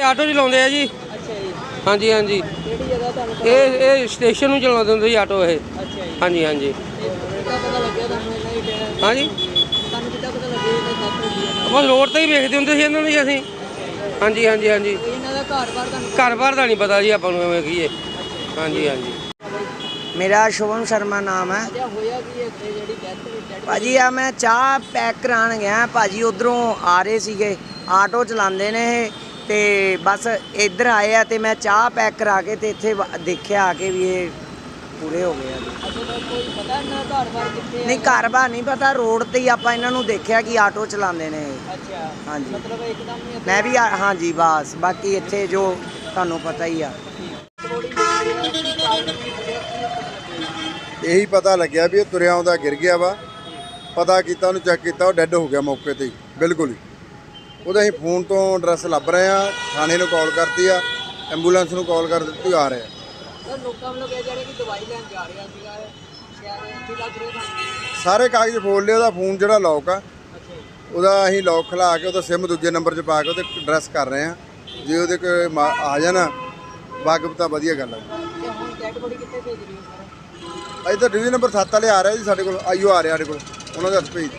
ਇਹ ਆਟੋ ਚਲਾਉਂਦੇ ਆ ਜੀ। ਅੱਛਾ ਜੀ। ਹਾਂਜੀ ਹਾਂਜੀ। ਕਿਹੜੀ ਜਗ੍ਹਾ ਤੁਹਾਨੂੰ ਇਹ ਇਹ ਸਟੇਸ਼ਨ ਨੂੰ ਚਲਾਉਂਦੇ ਹੁੰਦੇ ਸੀ ਆਟੋ ਇਹ। ਅੱਛਾ ਜੀ। ਹਾਂਜੀ ਹਾਂਜੀ। ਕਿੱਦਾਂ ਪਤਾ ਲੱਗਿਆ ਤੁਹਾਨੂੰ ਇਹਨਾਂ ਦੀ ਡੈ- ਹਾਂਜੀ? ਤੁਹਾਨੂੰ ਕਿੱਦਾਂ ਪਤਾ ਲੱਗਿਆ ਇਹ ਤਾਂ ਸੱਤ ਹੁੰਦੀ ਹੈ ਆਪਾਂ ਰੋਡ ਤੇ ਹੀ ਵੇਖਦੇ ਹੁੰਦੇ ਸੀ ਇਹਨਾਂ ਨੂੰ ਜੀ ਅਸੀਂ। ਹਾਂਜੀ ਹਾਂਜੀ ਹਾਂਜੀ। ਇਹਨਾਂ ਦਾ ਘਰ ਬਾਰ ਤੁਹਾਨੂੰ ਘਰ ਦਾ ਨਹੀਂ ਪਤਾ ਜੀ ਆਪਾਂ ਨੂੰ ਐਵੇਂ ਕੀ ਹੈ ਹਾਂਜੀ ਹਾਂਜੀ। ਮੇਰਾ ਸ਼ੁਭਮ ਸ਼ਰਮਾ ਨਾਮ ਹੈ। ਜਾਂ ਹੋਇਆ ਕੀ ਇੱਥੇ ਜਿਹੜੀ ਡੈਥ ਹੋਈ ਡੈਡ ਭਾਜੀ ਆ ਮੈਂ ਚਾਹ ਪੈਕ ਕਰਾਉਣ ਗਿਆ। ਭਾਜੀ ਉਧਰੋਂ ਆ ਰਹੇ ਸੀਗੇ। ਆਟੋ ਚਲਾਉਂਦੇ ਨੇ ਇਹ। ਤੇ ਬਸ ਇੱਧਰ ਆਏ ਆ ਤੇ ਮੈਂ ਚਾਹ ਪੈਕ ਕਰਾ ਕੇ ਤੇ ਇੱਥੇ ਵ- ਦੇਖਿਆ ਆ ਕੇ ਵੀ ਇਹ ਪੂਰੇ ਹੋ ਗਏ ਆ। ਜੀ। ਕੋਈ ਪਤਾ ਦਾ ਘਰ ਬਾਰ ਕਿੱਥੇ ਨਹੀਂ ਘਰ ਬਾਰ ਨਹੀਂ ਪਤਾ ਰੋਡ ਤੇ ਹੀ ਆਪਾਂ ਇਹਨਾਂ ਨੂੰ ਦੇਖਿਆ ਕਿ ਆਟੋ ਚਲਾਉਂਦੇ ਨੇ ਇਹ। ਅੱਛਾ ਹਾਂਜੀ। ਮਤਲਬ ਇੱਕਦਮ ਹੀ ਮੈਂ ਵੀ ਆ- ਹਾਂਜੀ ਬਸ ਬਾਕੀ ਇੱਥੇ ਜੋ ਤੁਹਾਨੂੰ ਪਤਾ ਹੀ ਆ। ਇਹੀ ਪਤਾ ਲੱਗਿਆ ਵੀ ਇਹ ਤੁਰਿਆ ਆਉਂਦਾ ਗਿਰ ਗਿਆ ਵਾ। ਪਤਾ ਕੀਤਾ ਉਹਨੂੰ ਚੈੱਕ ਕੀਤਾ ਉਹ ਡੈੱਡ ਹੋ ਗਿਆ ਮੌਕੇ ਤੇ ਹੀ ਬਿਲਕੁਲ ਹੀ। ਉਹਦੇ ਅਸੀਂ ਫੋਨ ਤੋਂ ਐਡਰੈਸ ਲੱਭ ਰਹੇ ਆ ਥਾਣੇ ਨੂੰ ਕਾਲ ਕਰਤੀ ਆ ਐਂਬੂਲੈਂਸ ਨੂੰ ਕਾਲ ਕਰ ਦਿੱਤੀ ਆ ਰਹੇ ਆ। ਸਰ ਲੋਕਾਂ ਵੱਲੋਂ ਕਿਹਾ ਜਾ ਰਿਹਾ ਕਿ ਦਵਾਈ ਲੈਣ ਜਾ ਰਿਹਾ ਸੀਗਾ ਸ਼ਾਇਦ ਇੱਥੇ ਲੱਗ ਰਿਹਾ ਤੁਹਾਨੂੰ? ਸਾਰੇ ਕਾਗਜ਼ ਫੋਲ ਲਏ ਉਹਦਾ ਫੋਨ ਜਿਹੜਾ ਲੌਕ ਆ ਉਹਦਾ ਅਸੀਂ ਲੌਕ ਖਲਾ ਕੇ ਉਹਦਾ ਸਿਮ ਦੂਜੇ ਨੰਬਰ 'ਚ ਪਾ ਕੇ ਉਹਦੇ ਐਡਰੈਸ ਕਰ ਰਹੇ ਆ ਜੇ ਉਹਦੇ ਕੋਲ ਆ ਜਾਣਾ ਵਾਕਬ ਤਾਂ ਵਧੀਆ ਗੱਲ ਆ। ਤੇ ਹੁਣ ਡੈਡ ਬੋਡੀ ਕਿੱਥੇ ਭੇਜ ਰਹੀ ਹੋ ਸਰ? ਅੱਜ ਤਾਂ ਡਿਵੀਜ਼ਨ ਨੰਬਰ 7 ਵਾਲੇ ਆ ਰਹੇ ਜੀ ਸਾਡੇ ਕੋਲ ਆਈਓ ਆ ਰਿਹਾ ਸਾਡੇ ਕੋਲ ਉਹਨਾਂ ਦੇ ਹੱਥ ਭੇਜ।